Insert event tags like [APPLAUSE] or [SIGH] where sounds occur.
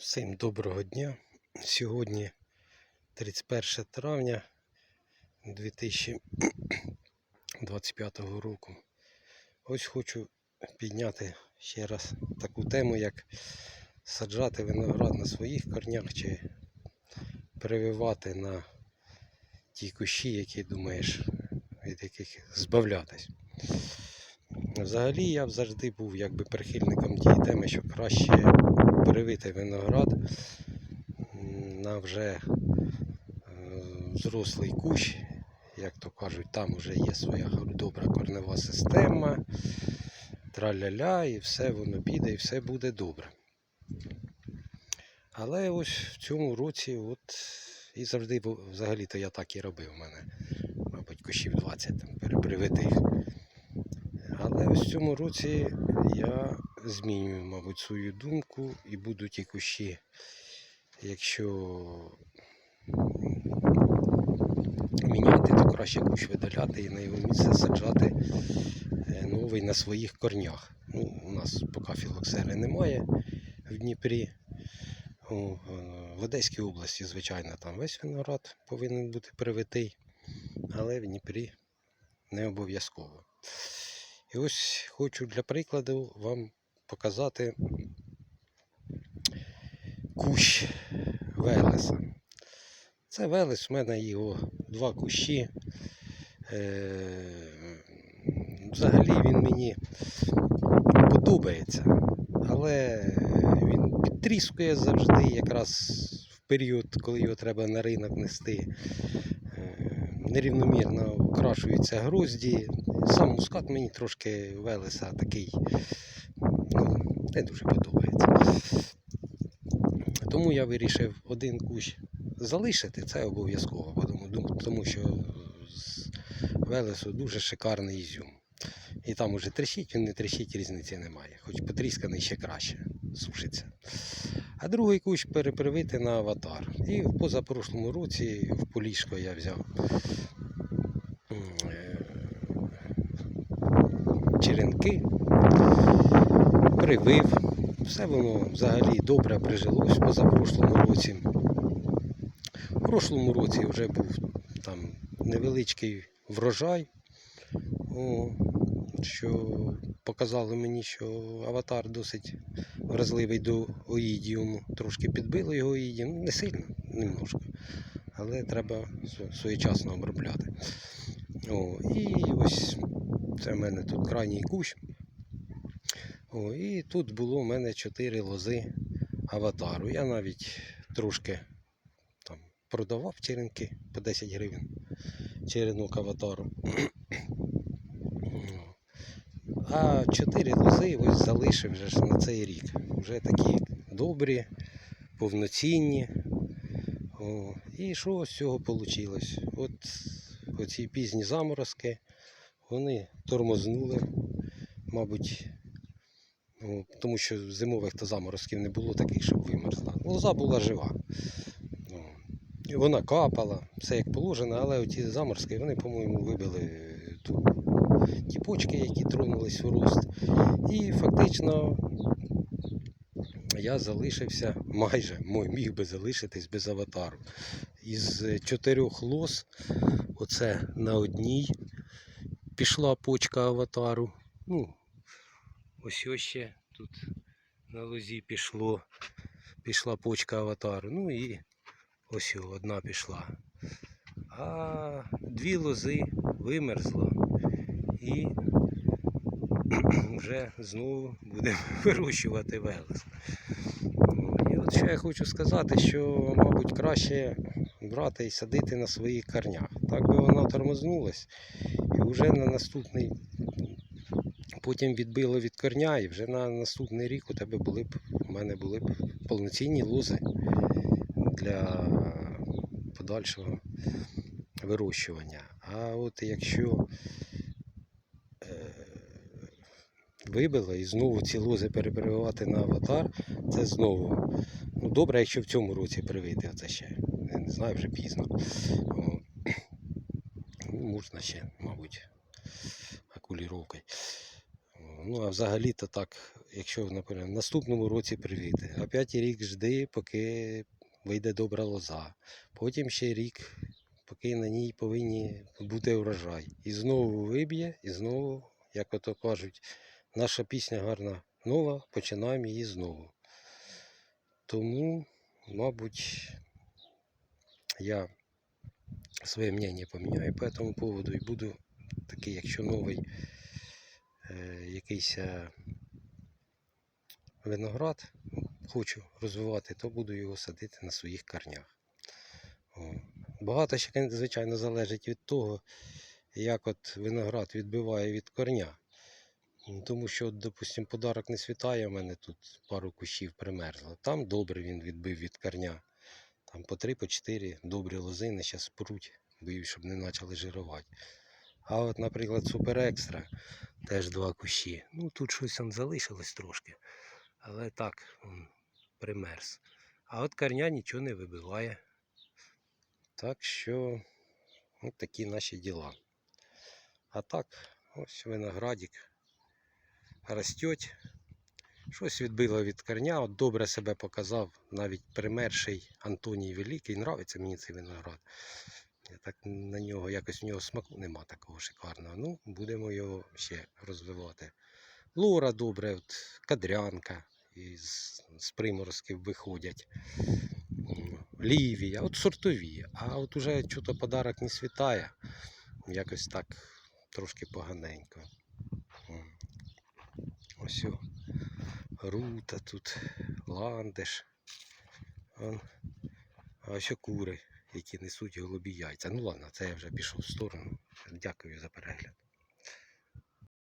Всім доброго дня. Сьогодні 31 травня 2025 року. Ось хочу підняти ще раз таку тему, як саджати виноград на своїх корнях чи прививати на ті кущі, які думаєш, від яких збавлятись. Взагалі я завжди був якби прихильником тієї теми, що краще привити виноград на вже е, зрослий кущ, як то кажуть, там вже є своя добра корнева система, траля-ля, і все воно піде, і все буде добре. Але ось в цьому році, от, і завжди взагалі-то я так і робив. У мене, мабуть, кущів 20 там перепривитих. Ось в цьому році я змінюю, мабуть, свою думку і буду ті кущі, якщо міняти, то краще кущ видаляти і на його місце саджати е, новий на своїх корнях. Ну, у нас поки філоксери немає в Дніпрі. Е, В Одеській області, звичайно, там весь виноград повинен бути привитий, але в Дніпрі не обов'язково. І ось хочу для прикладу вам показати кущ Велеса. Це Велес, у мене його два кущі. Е, Взагалі він мені подобається, але він підтріскує завжди, якраз в період, коли його треба на ринок нести. Е, Нерівномірно окрашуються грозді. Сам мускат мені трошки Велеса такий ну, не дуже подобається. Тому я вирішив один кущ залишити, це обов'язково, тому- що з Велесу дуже шикарний ізюм. І там уже трещить, він не трещить, різниці немає. Хоч потрісканий ще краще сушиться. А другий кущ перепривити на аватар. І в позапрошлому році в Полісько я взяв м, е, черенки, привив. Все воно взагалі добре прижилось позапрошлому році. В прошлому році вже був там невеличкий врожай, о, що показало мені, що аватар досить вразливий до оїдіуму. Трошки підбило його оїдіум, не сильно, немножко. Але треба своєчасно обробляти. О, і ось це в мене тут крайній кущ. О, і тут було у мене 4 лози аватару. Я навіть трошки там продавав черенки по 10 гривень. Черенок аватару. А 4 лози ось залишив вже на цей рік. Вже такі добрі, повноцінні. О, і що з цього вийшло? От оці пізні заморозки, вони тормознули, мабуть, Ну, тому що зимових то заморозків не було таких, щоб вимерзла. Лоза була жива. Ну, вона капала, все як положено, але оті заморозки, вони, по-моєму, вибили ту, ті почки, які тронулись в рост. І фактично я залишився майже, міг би залишитись без аватару. Із чотирьох лоз, оце на одній пішла почка аватару. Ну, Ось ось ще тут на лозі пішло, пішла почка аватару. Ну і ось одна пішла. А дві лози вимерзло і [CLEARS THROAT] вже знову будемо [LAUGHS] вирощувати велес. І от що я хочу сказати, що, мабуть, краще брати і садити на своїх корнях. Так би воно тормознулось, і вже на наступний потім відбило від корня, і вже на наступний рік у тебе були б, у мене були б повноцінні лози для подальшого вирощування. А от якщо е, вибило і знову ці лози перепрививати на аватар, це знову. Ну, добре, якщо в цьому році привити оце ще. Не знаю, вже пізно. Ну, можна ще, мабуть, акуліровкою. Ну, а взагалі-то так, якщо, наприклад, в наступному році привіти, опять рік жди, поки вийде добра лоза. Потім ще рік, поки на ній повинні бути урожай. І знову виб'є, і знову, як ото кажуть, наша пісня гарна нова, починаємо її знову. Тому, мабуть, я своє мнення поміняю по цьому поводу і буду такий, якщо новий е, якийсь е, виноград хочу розвивати, то буду його садити на своїх корнях. О. Багато ще, звичайно, залежить від того, як от виноград відбиває від корня. Тому що, от, допустим, подарок не світає, у мене тут пару кущів примерзло. Там добре він відбив від корня. Там по три, по чотири добрі лозини зараз пруть, боюсь, щоб не почали жирувати. А от, наприклад, Супер Екстра теж два кущі. Ну тут щось там залишилось трошки. Але так, м, примерз. А от корня нічого не вибиває. Так що от такі наші діла. А так, ось виноградик ростеть. Щось відбило від корня, от добре себе показав навіть примерший Антоній Великий. Нравиться мені цей виноград. Я так на нього якось в нього смаку нема такого шикарного. Ну, будемо його ще розвивати. Лора добре, от, кадрянка із, з приморозків виходять. Лівія, от сортові. А от уже чого подарок не світає. Якось так трошки поганенько. Ось рута тут, ландиш. Вон. А ще кури, які несуть голубі яйця. Ну ладно, це я вже пішов в сторону. Дякую за перегляд.